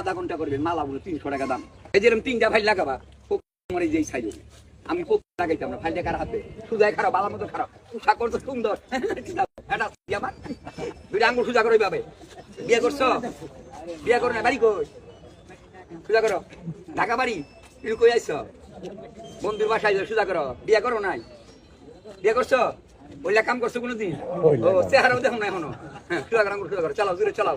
আধা ঘণ্টা করবেন মালা বলে তিনশো টাকা দাম। এই যেরকম তিনটা ফাইল লাগাবা মরে যেই সাইজ। আমি পোক লাগাইতাম না ফাইলটা কার হাতে? সুজাই খারাপ মতো খারাপ। তো সুন্দর। এটা আমার? দুইটা আঙ্গুল সুজা করো বিয়ে করছ? বিয়ে করো না বাড়ি কই? সুজা করো। ঢাকা বাড়ি? তুমি কই আইছো? বন্ধুর বাসায় সুজা করো। বিয়ে করো নাই? বিয়ে করছ? ওইলা কাম করছ কোনোদিন? ও চেহারাও দেখো না এখনও। হ্যাঁ সুজা করো আঙ্গুল সুজা করো। চালাও জুড়ে চালাও।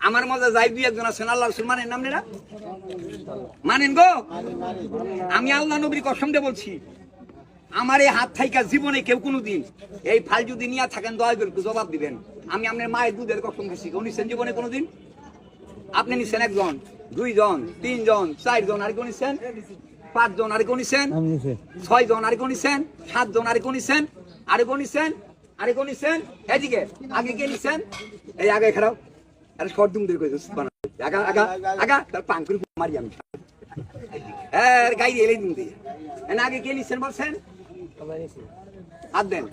আমার মধ্যে যাই দুই একজন আছেন আল্লাহ রসুল মানেন নাম নেরা মানেন গো? আমি আল্লাহ নবীর কসম দিয়ে বলছি আমার এই হাত থাইকা জীবনে কেউ কোনো দিন এই ফাল যদি নিয়ে থাকেন দয়া করে একটু জবাব দিবেন। আমি আপনার মায়ের দুধের কসম দিচ্ছি কেউ নিচ্ছেন জীবনে কোনোদিন? আপনি নিচ্ছেন একজন দুইজন তিনজন চারজন আর কেউ নিচ্ছেন পাঁচজন আর কেউ নিচ্ছেন ছয় জন আর কেউ নিচ্ছেন সাতজন আর কেউ নিচ্ছেন আর কেউ নিচ্ছেন আর কেউ নিচ্ছেন এদিকে আগে কে নিচ্ছেন এই আগে খারাপ। আরে শর্ট দুম দিয়ে কইছিস আগা তার পাঙ্কুর মারি আমি। হ্যাঁ গাই এলে দিন দিয়ে। আগে কে নিচ্ছেন বলছেন? হাত দেন।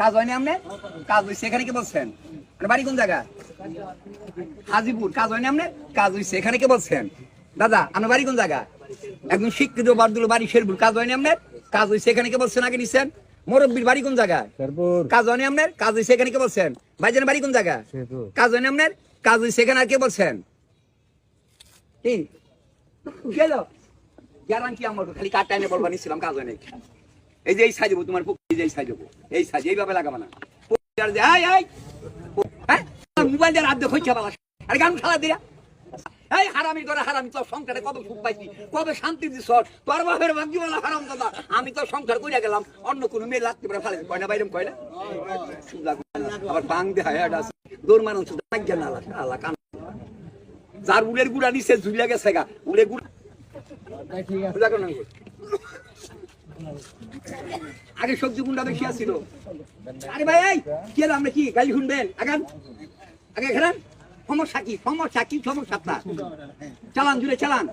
কাজ হয়নি আপনি কাজ হয়েছে এখানে কে বলছেন? বাড়ি কোন জায়গা? হাজিপুর। কাজ হয়নি আপনি কাজ হয়েছে এখানে কে বলছেন? দাদা, আপনার বাড়ি কোন জায়গা? একদম শিক্ষিত, বারদুল, বাড়ি শেরপুর। কাজ হয়নি আপনার কাজ হয়েছে এখানে কে বলছেন? আগে নিচ্ছেন মুরব্বীর বাড়ি কোন জায়গায়? কাজ হয়নি আপনার? কাজ এখানে কে বলছেন? ভাইজানের বাড়ি কোন জায়গা কাজ হয়নি আপনার? কাজ এখানে আর কে বলছেন? কি? গেল। গ্যারান্টি আমার খালি বলবা নিছিলাম কাজ এই যে এই তোমার এই যে এই এই সাইজ এইভাবে লাগাবা না। হ্যাঁ? মোবাইল দিয়ে রাত দেখো আরে গান খেলা দিয়া। এই হারামি করে হারামি, তোর সংসারে কত সুখ পাইছি, কবে শান্তি দিস তোর বাপের ভাগ্য বলা হারাম দাদা। আমি তো সংসার করিয়া গেলাম, অন্য কোনো মেয়ে লাগতে পারে ফালে কয়না বাইরম কয়না আবার বাং এটা আছে। না কান। যার উলের গুড়া নিচে ঝুলিয়া গেছে গা, উলের গুড়া না। আগে সবজি গুন্ডা বেশি আরে ভাই কি আমরা কি গালি শুনবেন? আগান। আগে খেলান সমস্যা কি? সমস্যা কি? সমস্যা আপনার। চালান জুড়ে চালান।